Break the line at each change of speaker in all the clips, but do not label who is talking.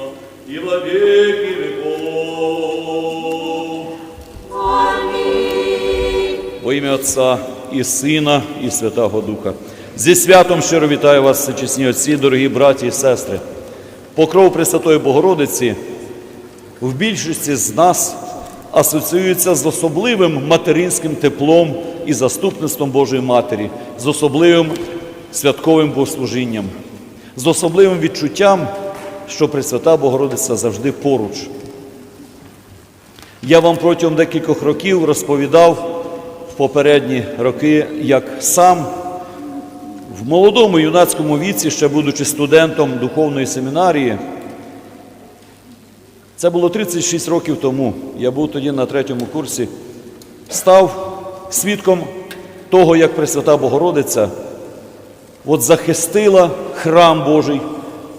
присно, и во веки веков. Во ім'я Отця і Сина, і Святого Духа. Зі святом щиро вітаю вас, всечесні отці, дорогі браті і сестри. Покров Пресвятої Богородиці в більшості з нас асоціюється з особливим материнським теплом і заступництвом Божої Матері, з особливим святковим богослужінням, з особливим відчуттям, що Пресвята Богородиця завжди поруч. Я вам протягом декількох років розповідав в попередні роки, як сам в молодому юнацькому віці, ще будучи студентом духовної семінарії, це було 36 років тому. Я був тоді на третьому курсі, став свідком того, як Пресвята Богородиця от захистила храм Божий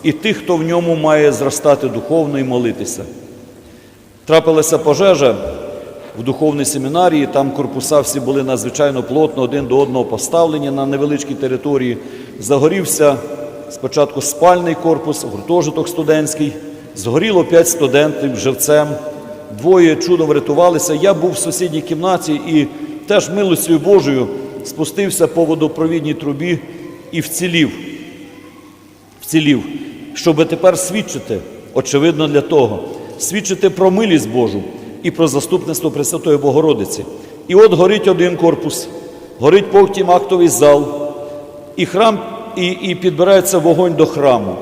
і тих, хто в ньому має зростати духовно і молитися. Трапилася пожежа в духовній семінарії, там корпуса всі були надзвичайно плотно один до одного поставлені на невеличкій території. Загорівся спочатку спальний корпус, гуртожиток студентський. Згоріло п'ять студентів живцем. Двоє чудом врятувалися. Я був в сусідній кімнаті і теж милостю Божою спустився по водопровідній трубі і вцілів. Вцілів, щоб тепер свідчити, очевидно, для того, свідчити про милість Божу і про заступництво Пресвятої Богородиці. І от горить один корпус, горить потім актовий зал, і храм, і, і підбирається вогонь до храму.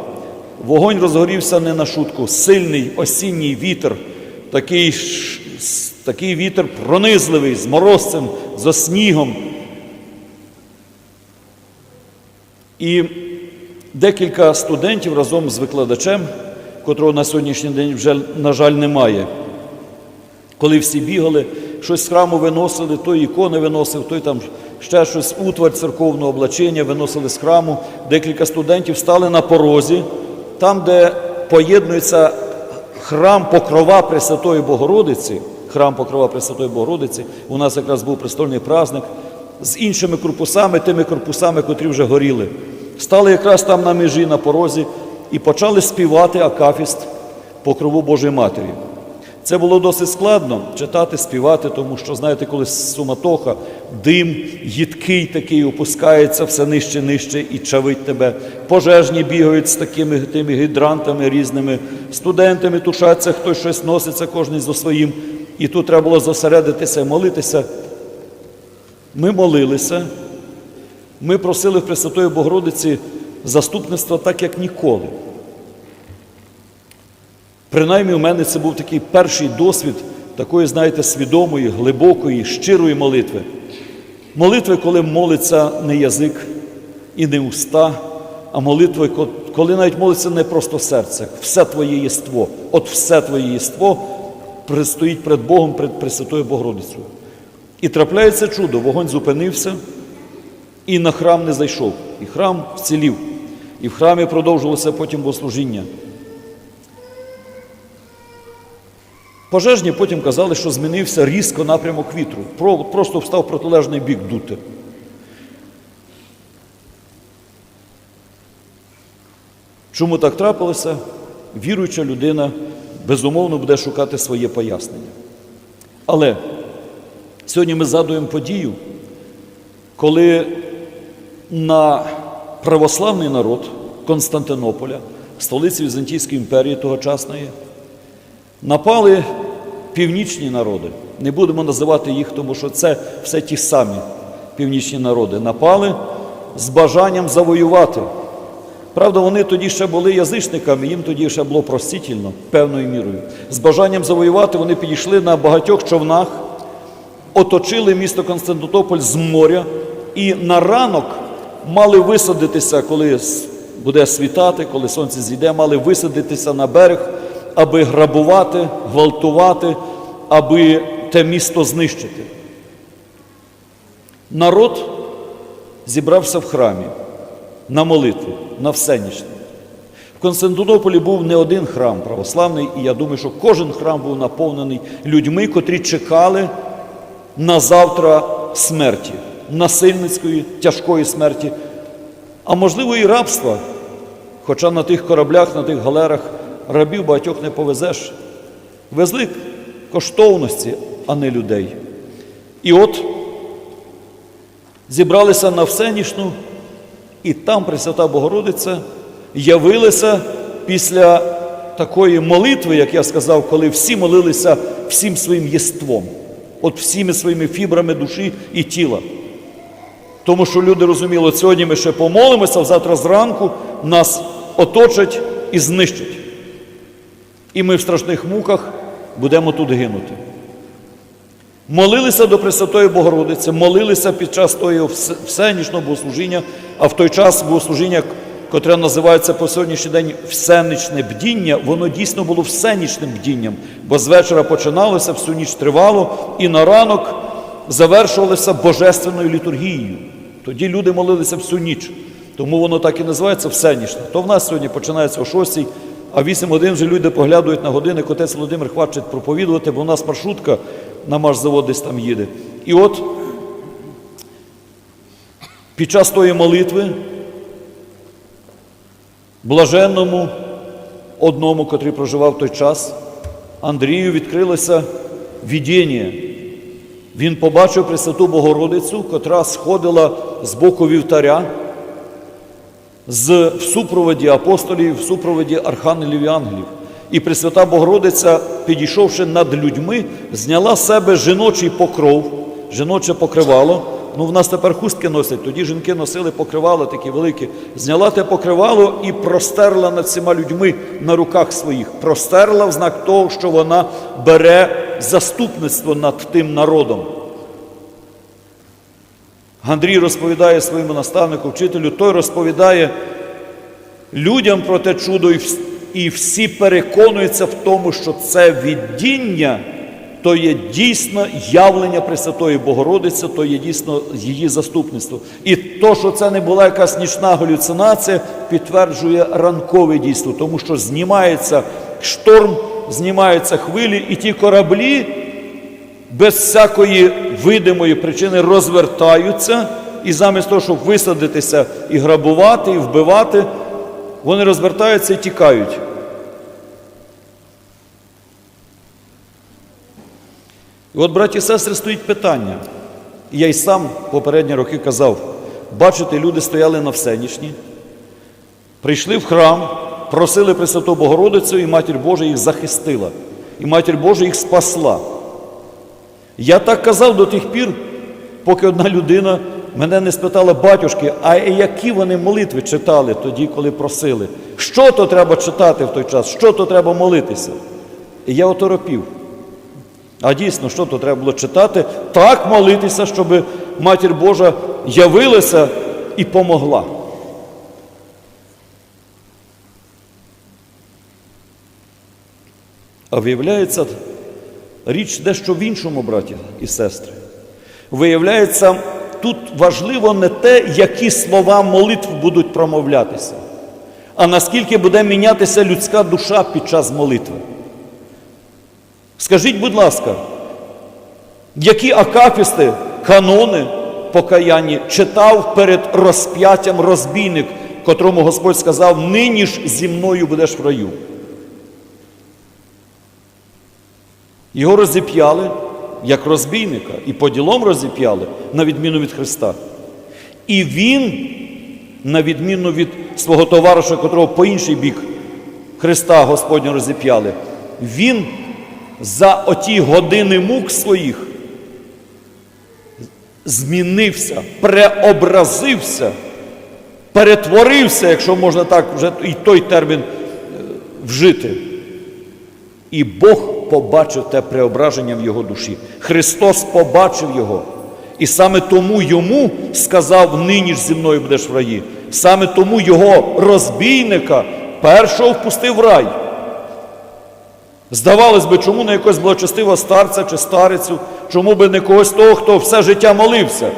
Вогонь розгорівся не на шутку. Сильний осінній вітер, такий, такий вітер пронизливий, з морозцем, з снігом. І декілька студентів разом з викладачем, котрого на сьогоднішній день вже, на жаль, немає. Коли всі бігали, щось з храму виносили, той ікони виносив, той там ще щось, утварь церковного облачення виносили з храму. Декілька студентів стали на порозі, там, де поєднується храм Покрова Пресвятої Богородиці, храм Покрова Пресвятої Богородиці, у нас якраз був престольний праздник, з іншими корпусами, тими корпусами, котрі вже горіли. Стали якраз там на межі, на порозі, і почали співати Акафіст Покрову Божої Матері. Це було досить складно читати, співати, тому що, знаєте, коли суматоха, дим, їдкий такий опускається все нижче, нижче і чавить тебе. Пожежні бігають з такими тими гідрантами різними, студентами тушаться, хтось щось носиться, кожен за своїм. І тут треба було зосередитися молитися. Ми молилися, ми просили в Пресвятої Богородиці заступництва так, як ніколи. Принаймні, у мене це був такий перший досвід такої, знаєте, свідомої, глибокої, щирої молитви. Молитви, коли молиться не язик і не уста, а молитви, коли навіть молиться не просто серце, все твоє єство. От все твоє єство стоїть перед Богом, перед Пресвятою Богородицею. І трапляється чудо, вогонь зупинився і на храм не зайшов. І храм вцілів. І в храмі продовжилося потім богослужіння. Пожежні потім казали, що змінився різко напрямок вітру. Просто встав протилежний бік дути. Чому так трапилося? Віруюча людина безумовно буде шукати своє пояснення. Але сьогодні ми згадуємо подію, коли на православний народ Константинополя, столиці Візантійської імперії тогочасної, Напали північні народи. Не будемо називати їх, тому що це все ті самі північні народи. Напали з бажанням завоювати. Правда, вони тоді ще були язичниками, їм тоді ще було простительно, певною мірою. З бажанням завоювати вони підійшли на багатьох човнах, оточили місто Константинополь з моря і на ранок мали висадитися, коли буде світати, коли сонце зійде, мали висадитися на берег, аби грабувати, гвалтувати, аби те місто знищити. Народ зібрався в храмі на молитву, на всенічне. В Константинополі був не один храм православний, і я думаю, що кожен храм був наповнений людьми, котрі чекали на завтра смерті, насильницької, тяжкої смерті, а можливо і рабства. Хоча на тих кораблях, на тих галерах рабів багатьох не повезеш. Везли коштовності, а не людей. І от зібралися на Всенішну, і там Пресвята Богородиця явилася після такої молитви, як я сказав, коли всі молилися всім своїм єством, от всіми своїми фібрами душі і тіла. Тому що люди розуміли, сьогодні ми ще помолимося, а завтра зранку нас оточать і знищать. І ми в страшних муках будемо тут гинути. Молилися до Пресвятої Богородиці, молилися під час того всенічного богослужіння, а в той час богослужіння, котре називається по сьогоднішній день всенічне бдіння, воно дійсно було всенічним бдінням, бо з вечора починалося, всю ніч тривало, і на ранок завершувалося божественною літургією. Тоді люди молилися всю ніч. Тому воно так і називається всенічне. То в нас сьогодні починається о 6, а 8 годин вже люди поглядують на години, отець Володимир хвачить проповідувати, бо у нас маршрутка на маршзавод десь там їде. І от під час тої молитви блаженному одному, котрий проживав той час, Андрію відкрилося видіння. Він побачив Пресвяту Богородицю, котра сходила з боку вівтаря з, в супроводі апостолів, в супроводі архангелів і ангелів. І Пресвята Богородиця, підійшовши над людьми, зняла з себе жіночий покров, жіноче покривало. Ну, в нас тепер хустки носять, тоді жінки носили покривало такі великі. Зняла те покривало і простерла над всіма людьми на руках своїх. Простерла в знак того, що вона бере заступництво над тим народом. Андрій розповідає своєму наставнику, вчителю, той розповідає людям про те чудо, і всі переконуються в тому, що це видіння, то є дійсно явлення Пресвятої Богородиці, то є дійсно її заступництво. І то, що це не була якась нічна галюцинація, підтверджує ранкове дійство, тому що знімається шторм, знімаються хвилі, і ті кораблі без всякої видимої причини розвертаються, і замість того, щоб висадитися і грабувати, і вбивати, вони розвертаються і тікають. І от, браті і сестри, стоїть питання. Я й сам попередні роки казав, бачите, люди стояли на всенічні, прийшли в храм, просили Пресвяту Богородицю, і Матір Божа їх захистила. І Матір Божа їх спасла. Я так казав до тих пір, поки одна людина мене не спитала, батюшки, а які вони молитви читали тоді, коли просили? Що то треба читати в той час? Що то треба молитися? І я оторопів. А дійсно, що то треба було читати? Так молитися, щоб Матір Божа явилася і помогла. А виявляється, річ дещо в іншому, браті і сестри. Виявляється, тут важливо не те, які слова молитв будуть промовлятися, а наскільки буде мінятися людська душа під час молитви. Скажіть, будь ласка, які акафісти, канони покаяння читав перед розп'яттям розбійник, котрому Господь сказав, нині ж зі мною будеш в раю. Його розіп'яли як розбійника і по ділом розіп'яли, на відміну від Христа. І він, на відміну від свого товариша, котрого по інший бік Христа Господня розіп'яли, він за оті години мук своїх змінився, преобразився, перетворився, якщо можна так вже і той термін е, вжити. І Бог побачив те преображення в його душі. Христос побачив його. І саме тому йому сказав, нині ж зі мною будеш в раї. Саме тому його розбійника першого впустив в рай. Здавалось би, чому не якогось благочестивого старця чи старицю, чому би не когось того, хто все життя молився?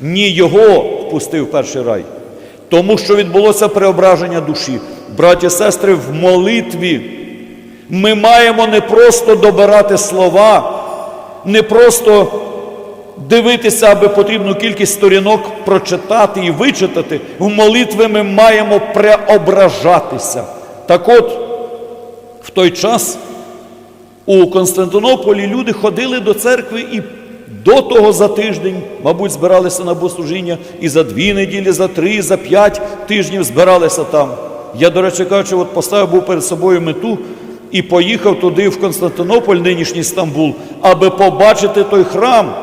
Ні, його впустив в перший рай. Тому що відбулося преображення душі. Браті сестри, в молитві ми маємо не просто добирати слова, не просто дивитися, аби потрібну кількість сторінок прочитати і вичитати. В молитві ми маємо преображатися, Так от, в той час у Константинополі люди ходили до церкви і до того за тиждень, мабуть, збиралися на богослужіння, і за дві неділі, за три, за п'ять тижнів збиралися там. Я, до речі, кажучи, от поставив був перед собою мету і поїхав туди, в Константинополь, нинішній Стамбул, аби побачити той храм,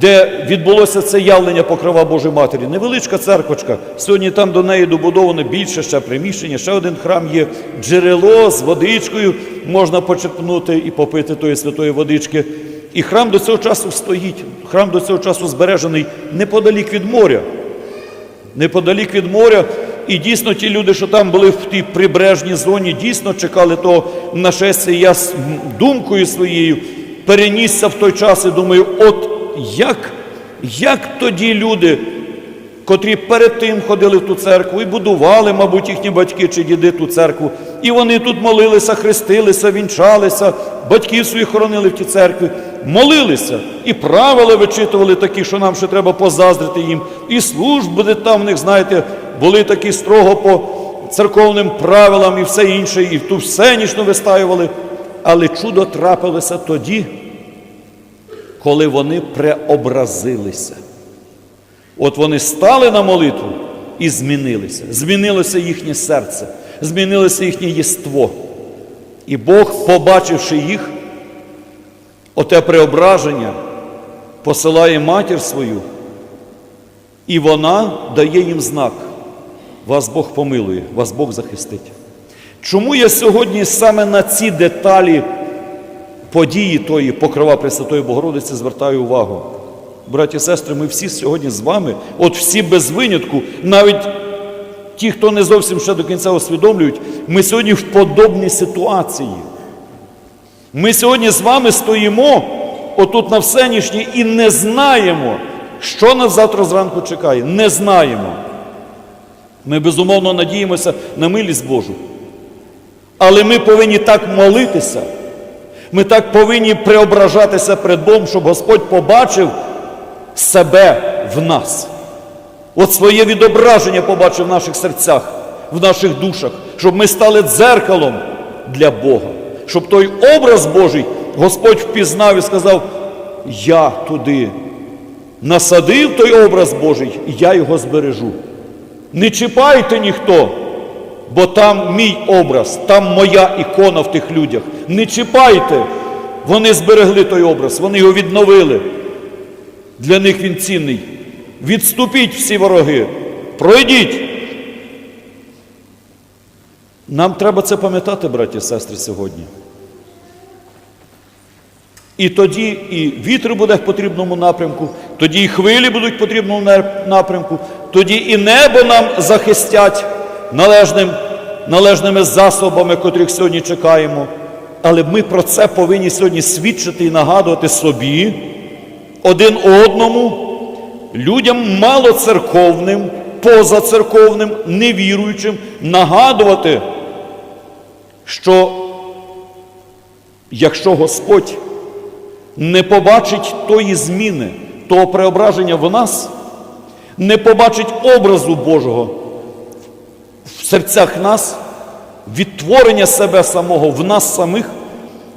де відбулося це явлення покрова Божої Матері. Невеличка церквочка. Сьогодні там до неї добудовано більше ще приміщення, ще один храм є, джерело з водичкою, можна почерпнути і попити тої святої водички. І храм до цього часу стоїть. Храм до цього часу збережений неподалік від моря. Неподалік від моря. І дійсно ті люди, що там були в тій прибережній зоні, дійсно чекали того нашестя. Я з думкою своєю перенісся в той час і думаю, от як, як тоді люди, котрі перед тим ходили в ту церкву і будували, мабуть, їхні батьки чи діди ту церкву, і вони тут молилися, хрестилися, вінчалися, батьків своїх хоронили в тій церкві, молилися і правила вичитували такі, що нам ще треба позаздрити їм, і служби там в них, знаєте, були такі строго по церковним правилам і все інше, і ту всенічно вистаювали. Але чудо трапилося тоді, коли вони преобразилися. От вони стали на молитву і змінилися. Змінилося їхнє серце, змінилося їхнє єство. І Бог, побачивши їх, оте преображення, посилає матір свою, і вона дає їм знак. Вас Бог помилує, вас Бог захистить. Чому я сьогодні саме на ці деталі події тої покрова Пресвятої Богородиці звертаю увагу? Браті і сестри, ми всі сьогодні з вами, от всі без винятку, навіть ті, хто не зовсім ще до кінця усвідомлюють, ми сьогодні в подобній ситуації. Ми сьогодні з вами стоїмо отут на всенішній і не знаємо, що нас завтра зранку чекає. Не знаємо. Ми безумовно надіємося на милість Божу. Але ми повинні так молитися, ми так повинні преображатися перед Богом, щоб Господь побачив себе в нас. От своє відображення побачив в наших серцях, в наших душах, щоб ми стали дзеркалом для Бога, щоб той образ Божий Господь впізнав і сказав: Я туди насадив той образ Божий, і я його збережу. Не чіпайте ніхто, бо там мій образ, там моя ікона в тих людях. Не чіпайте. Вони зберегли той образ, вони його відновили. Для них він цінний. Відступіть всі вороги, пройдіть. Нам треба це пам'ятати, браті і сестри, сьогодні. І тоді і вітер буде в потрібному напрямку, тоді і хвилі будуть в потрібному напрямку, тоді і небо нам захистять належним, належними засобами, котрих сьогодні чекаємо. Але ми про це повинні сьогодні свідчити і нагадувати собі, один одному, людям малоцерковним, позацерковним, невіруючим, нагадувати, що якщо Господь не побачить тої зміни, того преображення в нас, не побачить образу Божого в серцях нас, відтворення себе самого в нас самих,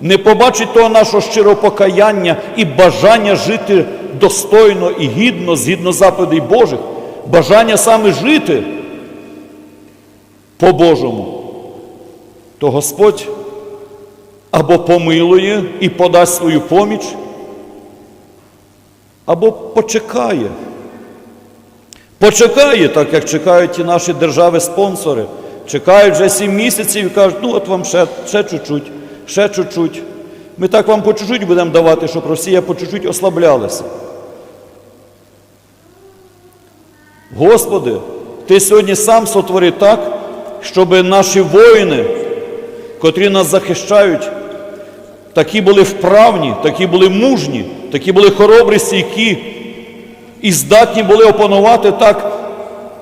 не побачить того нашого щирого покаяння і бажання жити достойно і гідно, згідно заповідей Божих, бажання саме жити по-божому, то Господь або помилує і подасть свою поміч, або почекає. Почекає, так як чекають ті наші держави-спонсори. Чекають вже сім місяців і кажуть, ну от вам ще ще чуть-чуть, ще чуть-чуть. Ми так вам по чуть-чуть будемо давати, щоб Росія по чуть-чуть ослаблялася. Господи, Ти сьогодні сам сотвори так, щоб наші воїни, котрі нас захищають, такі були вправні, такі були мужні, такі були хоробрі стійкі і здатні були опанувати так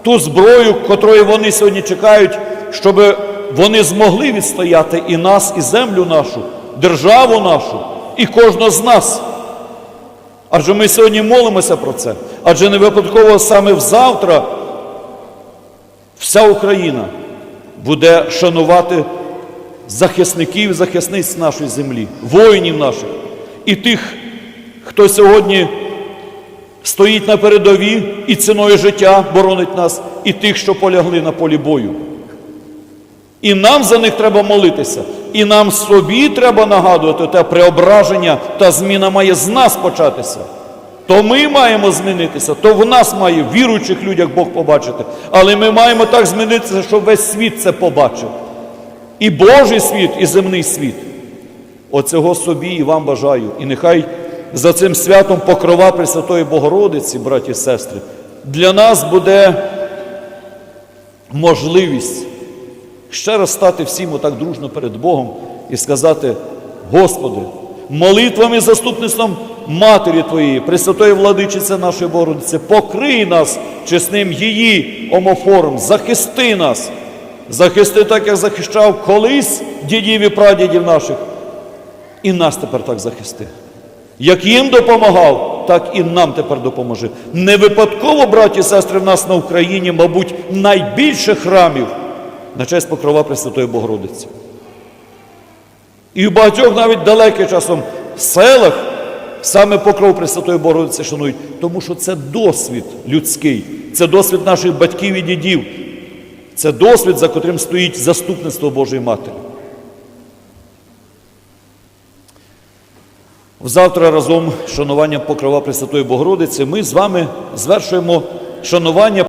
ту зброю, котрої вони сьогодні чекають, щоб вони змогли відстояти і нас, і землю нашу, державу нашу, і кожного з нас. Адже ми сьогодні молимося про це. Адже не випадково саме завтра вся Україна буде шанувати захисників, і захисниць нашої землі, воїнів наших і тих, хто сьогодні стоїть на передовій і ціною життя боронить нас, і тих, що полягли на полі бою. І нам за них треба молитися, і нам собі треба нагадувати те преображення та зміна має з нас початися. То ми маємо змінитися, то в нас має в віруючих людях Бог побачити. Але ми маємо так змінитися, щоб весь світ це побачив. І Божий світ, і земний світ. Оцього собі і вам бажаю. І нехай за цим святом покрова Пресвятої Богородиці, браті і сестри, для нас буде можливість ще раз стати всім отак дружно перед Богом і сказати: Господи, молитвами і заступництвом Матері Твоєї, Пресвятої владичиці нашої Богородиці, покрий нас чесним її омофором, захисти нас, захисти так, як захищав колись дідів і прадідів наших, і нас тепер так захисти. Як їм допомагав, так і нам тепер допоможи. Не випадково, браті і сестри, в нас на Україні, мабуть, найбільше храмів на честь покрова Пресвятої Богородиці. І в багатьох навіть далеких часом селах саме покров Пресвятої Богородиці шанують, тому що це досвід людський, це досвід наших батьків і дідів, це досвід, за котрим стоїть заступництво Божої Матері. Завтра разом з шануванням покрова Пресвятої Богородиці. Ми з вами звершуємо шанування